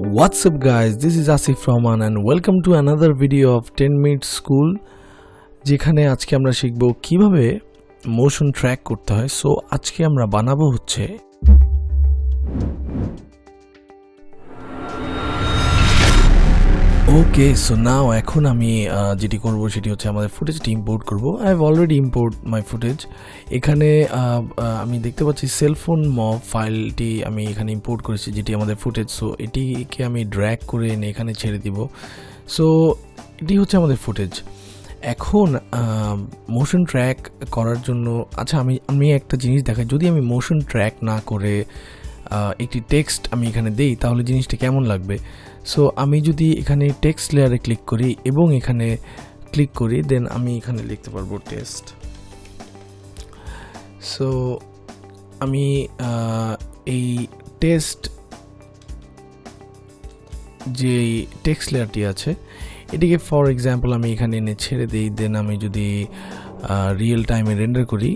What's up guys, this is Asif Rahman and welcome to another video of 10 minute school যেখানে আজকে আমরা শিখব কীভাবে মোশন ট্র্যাক করতে হয় সো আজকে আমরা বানাবো হচ্ছে ওকে সো নাও এখন আমি যেটি করব সেটি হচ্ছে আমাদের ফুটেজটি ইম্পোর্ট করব। I have already import my footage এখানে আমি দেখতে পাচ্ছি সেলফোন মব ফাইলটি আমি এখানে ইম্পোর্ট করেছি, যেটি আমাদের ফুটেজ সো এটিকে আমি ড্র্যাগ করে এনে এখানে ছেড়ে দিব। সো এটি হচ্ছে আমাদের ফুটেজ এখন মোশন ট্র্যাক করার জন্য আচ্ছা আমি আমি একটা জিনিস দেখাই। যদি আমি মোশন ট্র্যাক না করে একটি টেক্সট আমি এখানে দেই, তাহলে জিনিসটা কেমন লাগবে? সো আমি যদি এখানে টেক্সট লেয়ারে ক্লিক করি এবং এখানে ক্লিক করি দেন আমি এখানে লিখতে পারব টেস্ট সো আমি এই টেস্ট যে টেক্সট লেয়ারটি আছে, এটিকে ফর এক্সাম্পল আমি এখানে এনে ছেড়ে দিই দেন আমি যদি রিয়েল টাইমে রেন্ডার করি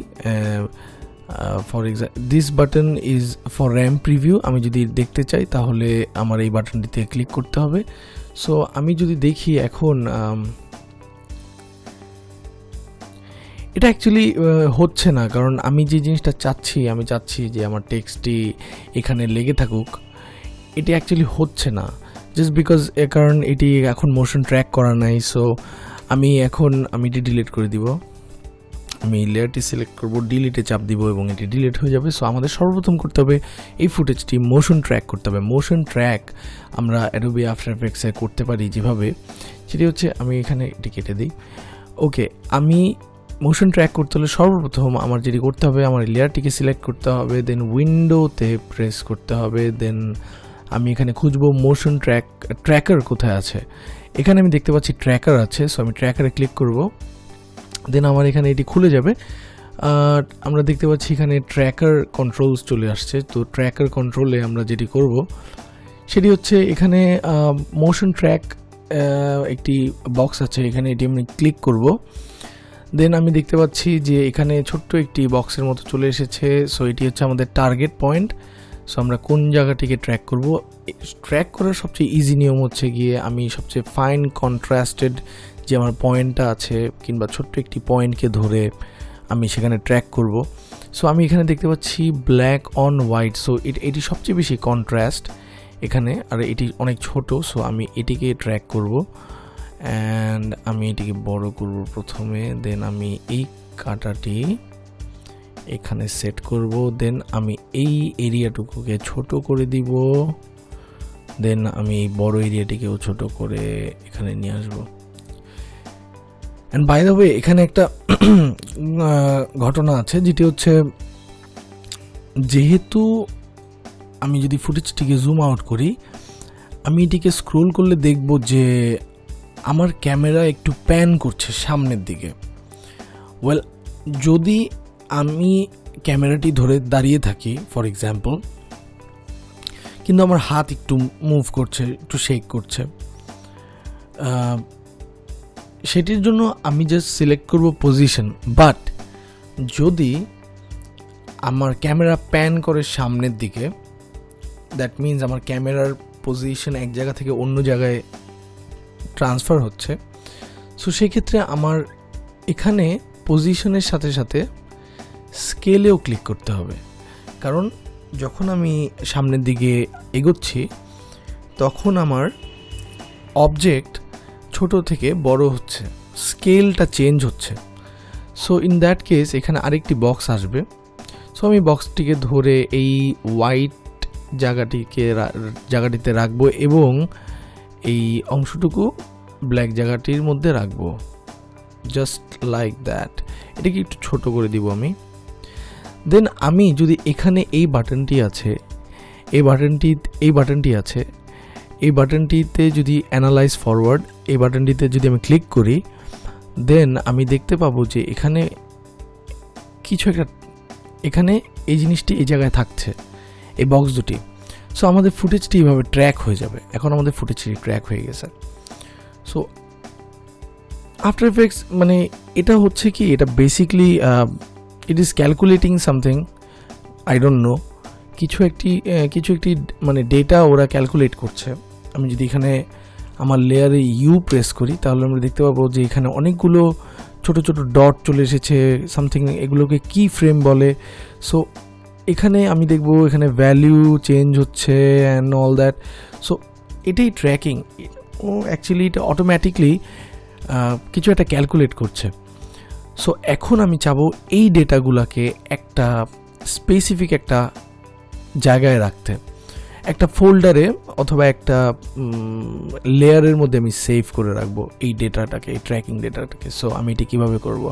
for example this button is for RAM preview আমি যদি দেখতে চাই তাহলে আমার এই বাটনটিতে ক্লিক করতে হবে। সো আমি যদি দেখি এখন এটা অ্যাকচুয়ালি হচ্ছে না, কারণ আমি যে জিনিসটা চাচ্ছি, আমি চাচ্ছি যে আমার টেক্সটটি এখানে লেগে থাকুক, এটি অ্যাকচুয়ালি হচ্ছে না। জাস্ট বিকজ কারণ এটি এখন মোশন ট্র্যাক করা নাই সো আমি এখন, আমি এটি ডিলিট করে দিব। আমি লেয়ারটি সিলেক্ট করব ডিলিটে চাপ দিব এবং এটি ডিলিট হয়ে যাবে। সো আমাদের সর্বপ্রথম করতে হবে এই ফুটেজটি মোশন ট্র্যাক করতে হবে। মোশন ট্র্যাক আমরা অ্যাডোবি আফটার এফেক্টসে করতে পারি যেভাবে, সেটি হচ্ছে আমি এখানে এটি কেটে দিই। ওকে আমি মোশন ট্র্যাক করতে হলে সর্বপ্রথম আমার যেটি করতে হবে, আমার লেয়ারটিকে সিলেক্ট করতে হবে দেন উইন্ডোতে প্রেস করতে হবে দেন আমি এখানে খুঁজবো মোশন ট্র্যাক ট্র্যাকার কোথায় আছে। এখানে আমি দেখতে পাচ্ছি ট্র্যাকার আছে সো আমি ট্র্যাকারে ক্লিক করব। দেন আমার এখানে এটি খুলে যাবে। আর আমরা দেখতে পাচ্ছি এখানে ট্র্যাকার কন্ট্রোলস চলে আসছে। তো ট্র্যাকার কন্ট্রোলে আমরা যেটি করব, সেটি হচ্ছে এখানে মোশন ট্র্যাক একটি বক্স আছে। এখানে এটি আমি ক্লিক করব। দেন আমি দেখতে পাচ্ছি যে এখানে ছোট্ট একটি বক্সের মতো চলে এসেছে। সো এটি হচ্ছে আমাদের টার্গেট পয়েন্ট সো আমরা কোন জায়গাটিকে ট্র্যাক করব? ট্র্যাক করার সবচেয়ে ইজি নিয়ম হচ্ছে গিয়ে আমি সবচেয়ে ফাইন কন্ট্রাস্টেড যে আমার পয়েন্টটা আছে কিংবা ছোট্ট একটি পয়েন্টকে ধরে আমি সেখানে ট্র্যাক করব। সো আমি এখানে দেখতে পাচ্ছি ব্ল্যাক অন হোয়াইট সো এটি সবচেয়ে বেশি কন্ট্রাস্ট এখানে, আর এটি অনেক ছোট। সো আমি এটিকে ট্র্যাক করব। অ্যান্ড আমি এটিকে বড় করব প্রথমে। দেন আমি এই কাটাটি এখানে সেট করব। দেন আমি এই এরিয়াটুকুকে ছোট করে দিব। দেন আমি বড় এরিয়াটিকেও ছোট করে এখানে নিয়ে আসব। অ্যান্ড বাই দ্য ওয়ে এখানে একটা ঘটনা আছে, যেটি হচ্ছে যেহেতু আমি যদি ফুটেজটিকে জুম আউট করি, আমি এটিকে স্ক্রোল করলে দেখব যে আমার ক্যামেরা একটু প্যান করছে সামনের দিকে। ওয়েল যদি আমি ক্যামেরাটি ধরে দাঁড়িয়ে থাকি ফর এক্সাম্পল কিন্তু আমার হাত একটু মুভ করছে, একটু শেক করছে সেটির জন্য আমি জাস্ট সিলেক্ট করব পজিশন বাট যদি আমার ক্যামেরা প্যান করে সামনের দিকে দ্যাট মিন্স আমার ক্যামেরার পজিশন এক জায়গা থেকে অন্য জায়গায় ট্রান্সফার হচ্ছে সো সেক্ষেত্রে আমার এখানে পজিশনের সাথে সাথে স্কেলেও ক্লিক করতে হবে। কারণ যখন আমি সামনের দিকে এগোচ্ছি, তখন আমার অবজেক্ট ছোট থেকে বড় হচ্ছে। স্কেলটা চেঞ্জ হচ্ছে। সো ইন দ্যাট কেস এখানে আরেকটি বক্স আসবে। সো আমি বক্সটিকে ধরে এই হোয়াইট জায়গাটিকে জায়গাটিতে রাখব এবং এই অংশটুকু ব্ল্যাক জায়গাটির মধ্যে রাখব। জাস্ট লাইক দ্যাট এটাকে একটু ছোট করে দিব আমি। দেন আমি যদি এখানে এই বাটনটি আছে, এই বাটনটি এই বাটনটি আছে এই বাটনটিতে যদি অ্যানালাইজ ফরওয়ার্ড এই বাটনটিতে যদি আমি ক্লিক করি দেন আমি দেখতে পাবো যে এখানে কিছু একটা, এখানে এই জিনিসটি এই জায়গায় থাকছে, এই বক্স দুটি। সো আমাদের ফুটেজটি এইভাবে ট্র্যাক হয়ে যাবে। এখন আমাদের ফুটেজটি ট্র্যাক হয়ে গেছে। সো আফটার এফেক্টস মানে এটা হচ্ছে কি, এটা basically it is calculating something I don't know কিছু একটি কিছু একটি মানে ডেটা ওরা ক্যালকুলেট করছে। আমি যদি এখানে আমার লেয়ারে ইউ প্রেস করি, তাহলে আমরা দেখতে পাবো যে এখানে অনেকগুলো ছোট ছোট ডট চলে এসেছে সামথিং এগুলোকে কি ফ্রেম বলে। সো এখানে আমি দেখব এখানে ভ্যালিউ চেঞ্জ হচ্ছে অ্যান্ড অল দ্যাট সো এটাই ট্র্যাকিং ও অ্যাকচুয়ালি এটা অটোমেটিকলি কিছু একটা ক্যালকুলেট করছে। সো এখন আমি চাবো এই ডেটাগুলোকে একটা স্পেসিফিক একটা জায়গায় রাখতে। একটা ফোল্ডারে অথবা একটা লেয়ারের মধ্যে আমি সেভ করে রাখব এই ডেটাটাকে, এই ট্র্যাকিং ডেটাটাকে। সো আমি এটি কীভাবে করব?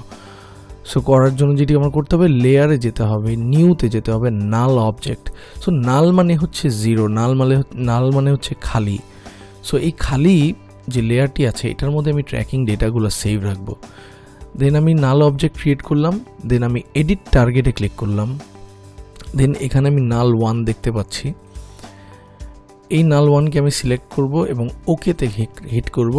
সো করার জন্য যেটি আমার করতে হবে, লেয়ারে যেতে হবে, নিউতে যেতে হবে নাল অবজেক্ট। সো নাল মানে হচ্ছে জিরো, নাল মানে নাল মানে হচ্ছে খালি। সো এই খালি যে লেয়ারটি আছে, এটার মধ্যে আমি ট্র্যাকিং ডেটাগুলো সেভ রাখব। দেন আমি নাল অবজেক্ট ক্রিয়েট করলাম দেন আমি এডিট টার্গেটে ক্লিক করলাম। দেন এখানে আমি নাল ওয়ান দেখতে পাচ্ছি। এই নাল ওয়ানকে আমি সিলেক্ট করব এবং ওকেতে হিট করব।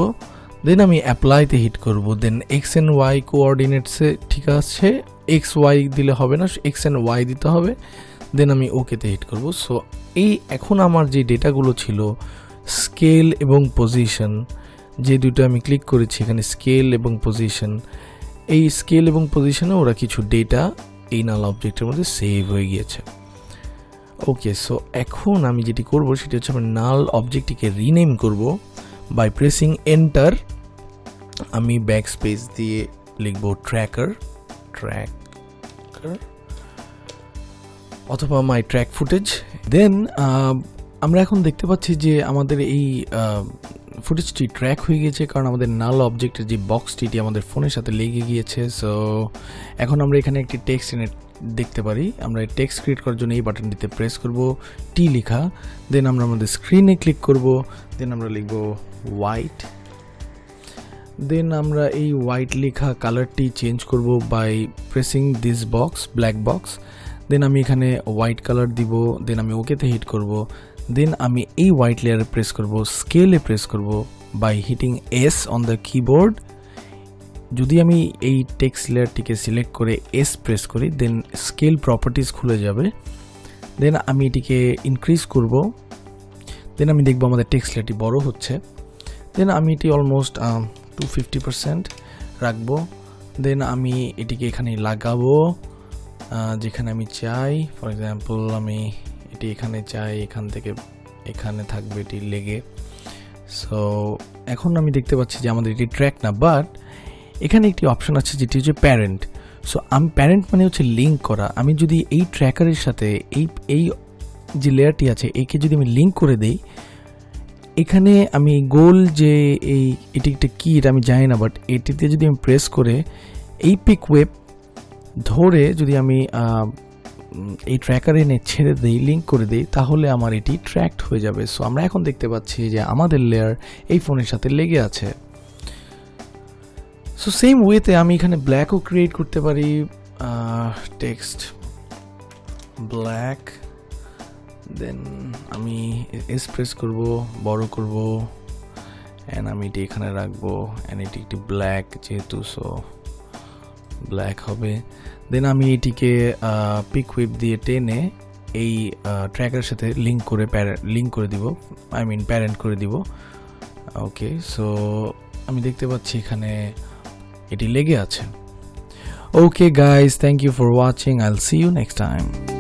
দেন আমি অ্যাপ্লাইতে হিট করব। দেন এক্স অ্যান্ড ওয়াই কোঅর্ডিনেটসে ঠিক আছে। এক্স ওয়াই দিলে হবে না। এক্স অ্যান্ড ওয়াই দিতে হবে। দেন আমি ওকেতে হিট করব। সো এই এখন আমার যে ডেটাগুলো ছিল, স্কেল এবং পজিশন, যে দুটো আমি ক্লিক করেছি, এখানে স্কেল এবং পজিশন, এই স্কেল এবং পজিশনে ওরা কিছু ডেটা এই নাল অবজেক্টের মধ্যে সেভ হয়ে গিয়েছে। ওকে সো এখন আমি যেটি করব সেটি হচ্ছে আমি নাল অবজেক্টটিকে রিনেম করব বাই প্রেসিং এন্টার আমি ব্যাক স্পেস দিয়ে লিখব ট্র্যাকার ট্র্যাকার অথবা মাই ট্র্যাক ফুটেজ দেন আমরা এখন দেখতে পাচ্ছি যে আমাদের এই ফুটেজটি ট্র্যাক হয়ে গিয়েছে কারণ আমাদের নাল অবজেক্টের যে বক্সটি আমাদের ফোনের সাথে লেগে গিয়েছে। সো এখন আমরা এখানে একটি টেক্সট এনে দেখতে পারি। আমরা টেক্সট ক্রিয়েট করার জন্য এই বাটনটিতে প্রেস করব টি লেখা দেন আমরা আমাদের স্ক্রিনে ক্লিক করব দেন আমরা লিখব হোয়াইট দেন আমরা এই হোয়াইট লেখা কালারটি চেঞ্জ করব by pressing this box black box then আমি এখানে হোয়াইট কালার দিব দেন আমি ওকেতে হিট করব দেন আমি এই হোয়াইট লেয়ারে প্রেস করব স্কেলে প্রেস করব by hitting S on the keyboard যদি আমি এই টেক্সট লেয়ারটিকে সিলেক্ট করে এস প্রেস করি দেন স্কেল প্রপার্টিস খুলে যাবে। দেন আমি এটিকে ইনক্রিজ করব। দেন আমি দেখব আমাদের টেক্সট লেয়ারটি বড় হচ্ছে। দেন আমি এটি অলমোস্ট টু ফিফটি পারসেন্ট রাখব। দেন আমি এটিকে এখানে লাগাবো যেখানে আমি চাই। ফর এক্সাম্পল আমি এটি এখানে চাই, এখান থেকে এখানে থাকবে এটি লেগে। সো এখন আমি দেখতে পাচ্ছি যে আমাদের এটি ট্র্যাক না বাট এখানে একটি অপশন আছে যেটি হচ্ছে প্যারেন্ট সো আমি প্যারেন্ট মানে হচ্ছে লিঙ্ক করা। আমি যদি এই ট্র্যাকারের সাথে এই এই যে লেয়ারটি আছে, একে যদি আমি লিঙ্ক করে দেই, এখানে আমি গোল যে এই, এটি একটা কী, এটা আমি জানি না বাট এটিতে যদি আমি প্রেস করে এই পিক ওয়েব ধরে যদি আমি এই ট্র্যাকার এনে ছেড়ে দিই লিঙ্ক করে দিই, তাহলে আমার এটি ট্র্যাকড হয়ে যাবে। সো আমরা এখন দেখতে পাচ্ছি যে আমাদের লেয়ার এই ফোনের সাথে লেগে আছে। সো সেম ওয়েতে আমি এখানে ব্ল্যাকও ক্রিয়েট করতে পারি টেক্সট ব্ল্যাক দেন আমি এক্সপ্রেস করব বড় করব অ্যান্ড আমি এটি এখানে রাখব অ্যান্ড এটি একটি ব্ল্যাক যেহেতু সো ব্ল্যাক হবে। দেন আমি এটিকে পিক হুইপ দিয়ে টেনে এই ট্র্যাকের সাথে লিঙ্ক করে লিঙ্ক করে দিব আই মিন প্যারেন্ট করে দিব। ওকে সো আমি দেখতে পাচ্ছি এখানে এটি লেগে আছে। Okay guys thank you for watching I'll see you next time